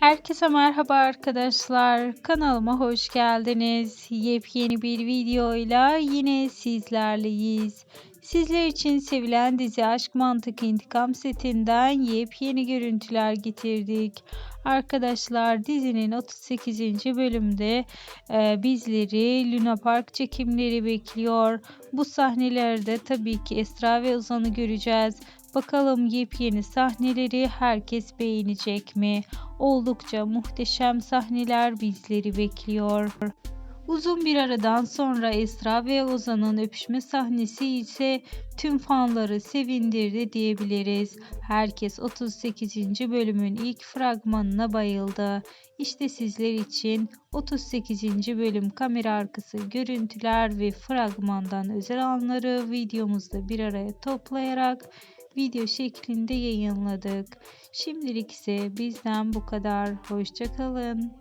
Herkese merhaba arkadaşlar. Kanalıma hoş geldiniz. Yepyeni bir videoyla yine sizlerleyiz. Sizler için sevilen dizi Aşk Mantık İntikam setinden yepyeni görüntüler getirdik. Arkadaşlar dizinin 38. bölümde e, bizleri Luna Park çekimleri bekliyor. Bu sahnelerde tabii ki Esra ve Ozan'ı göreceğiz. Bakalım yepyeni sahneleri herkes beğenecek mi? Oldukça muhteşem sahneler bizleri bekliyor. Uzun bir aradan sonra Esra ve Ozan'ın öpüşme sahnesi ise tüm fanları sevindirdi diyebiliriz. Herkes 38. bölümün ilk fragmanına bayıldı. İşte sizler için 38. bölüm kamera arkası görüntüler ve fragmandan özel anları videomuzda bir araya toplayarak video şeklinde yayınladık. Şimdilik ise bizden bu kadar. Hoşçakalın.